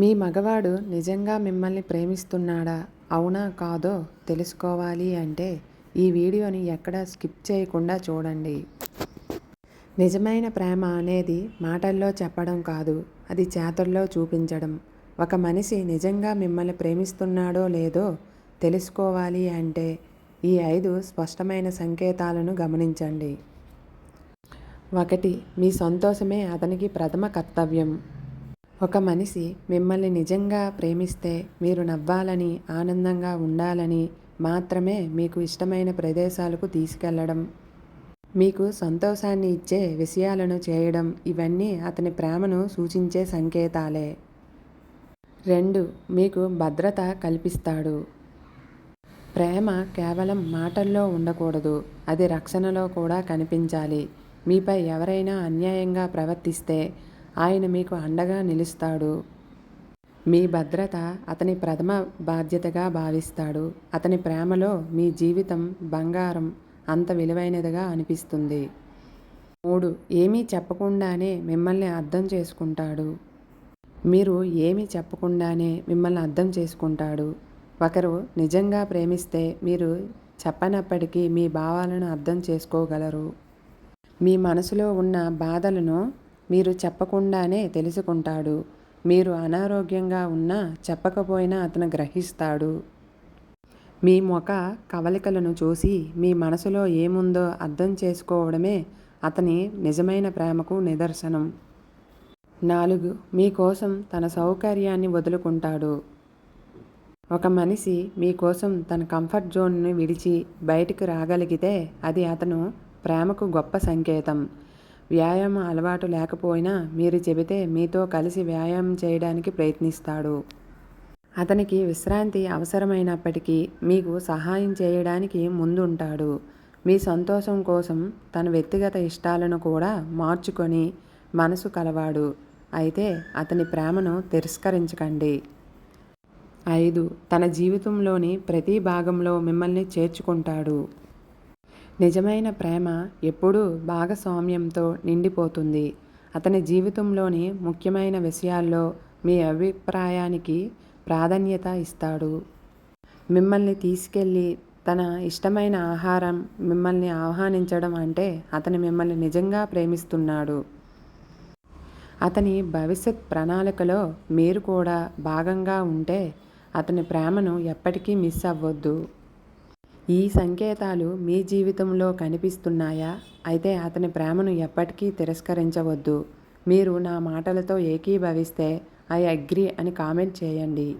మీ మగవాడు నిజంగా మిమ్మల్ని ప్రేమిస్తున్నాడా? అవునా కాదో తెలుసుకోవాలి అంటే ఈ వీడియోని ఎక్కడా స్కిప్ చేయకుండా చూడండి. నిజమైన ప్రేమ అనేది మాటల్లో చెప్పడం కాదు అది చేతల్లో చూపించడం. ఒక మనిషి నిజంగా మిమ్మల్ని ప్రేమిస్తున్నాడో లేదో తెలుసుకోవాలి అంటే ఈ ఐదు స్పష్టమైన సంకేతాలను గమనించండి. ఒకటి మీ సంతోషమే అతనికి ప్రథమ కర్తవ్యం. ఒక మనిషి మిమ్మల్ని నిజంగా ప్రేమిస్తే మీరు నవ్వాలని ఆనందంగా ఉండాలని మాత్రమే మీకు ఇష్టమైన ప్రదేశాలకు తీసుకెళ్ళడం మీకు సంతోషాన్ని ఇచ్చే విషయాలను చేయడం ఇవన్నీ అతని ప్రేమను సూచించే సంకేతాలే. రెండు మీకు భద్రత కల్పిస్తాడు. ప్రేమ కేవలం మాటల్లో ఉండకూడదు అది రక్షణలో కూడా కనిపించాలి. మీపై ఎవరైనా అన్యాయంగా ప్రవర్తిస్తే ఆయన మీకు అండగా నిలుస్తాడు. మీ భద్రత అతని ప్రథమ బాధ్యతగా భావిస్తాడు. అతని ప్రేమలో మీ జీవితం బంగారం అంత విలువైనదిగా అనిపిస్తుంది. మూడు ఏమీ చెప్పకుండానే మిమ్మల్ని అర్థం చేసుకుంటాడు. మీరు ఏమీ చెప్పకుండానే మిమ్మల్ని అర్థం చేసుకుంటాడు. ఒకరు నిజంగా ప్రేమిస్తే మీరు చెప్పనప్పటికీ మీ భావాలను అర్థం చేసుకోగలరు. మీ మనసులో ఉన్న బాధలను మీరు చెప్పకుండానే తెలుసుకుంటాడు. మీరు అనారోగ్యంగా ఉన్నా చెప్పకపోయినా అతను గ్రహిస్తాడు. మీ ముఖ కవలికలను చూసి మీ మనసులో ఏముందో అర్థం చేసుకోవడమే అతని నిజమైన ప్రేమకు నిదర్శనం. నాలుగు మీకోసం తన సౌకర్యాన్ని వదులుకుంటాడు. ఒక మనిషి మీకోసం తన కంఫర్ట్ జోన్ను విడిచి బయటకు రాగలిగితే అది అతను ప్రేమకు గొప్ప సంకేతం. వ్యాయామం అలవాటు లేకపోయినా మీరు చెబితే మీతో కలిసి వ్యాయామం చేయడానికి ప్రయత్నిస్తాడు. అతనికి విశ్రాంతి అవసరమైనప్పటికీ మీకు సహాయం చేయడానికి ముందుంటాడు. మీ సంతోషం కోసం తన వ్యక్తిగత ఇష్టాలను కూడా మార్చుకొని మనసు కలవాడు. అయితే అతని ప్రేమను తిరస్కరించకండి. ఐదు తన జీవితంలోని ప్రతి భాగంలో మిమ్మల్ని చేర్చుకుంటాడు. నిజమైన ప్రేమ ఎప్పుడూ భాగస్వామ్యంతో నిండిపోతుంది. అతని జీవితంలోని ముఖ్యమైన విషయాల్లో మీ అభిప్రాయానికి ప్రాధాన్యత ఇస్తాడు. మిమ్మల్ని తీసుకెళ్ళి తన ఇష్టమైన ఆహారం మిమ్మల్ని ఆహ్వానించడం అంటే అతను మిమ్మల్ని నిజంగా ప్రేమిస్తున్నాడు. అతని భవిష్యత్ ప్రణాళికలో మీరు కూడా భాగంగా ఉంటే అతని ప్రేమను ఎప్పటికీ మిస్ అవ్వద్దు. ఈ సంకేతాలు మీ జీవితంలో కనిపిస్తున్నాయా? అయితే అతని ప్రేమను ఎప్పటికీ తిరస్కరించవద్దు. మీరు నా మాటలతో ఏకీభవిస్తే ఐ అగ్రి అని కామెంట్ చేయండి.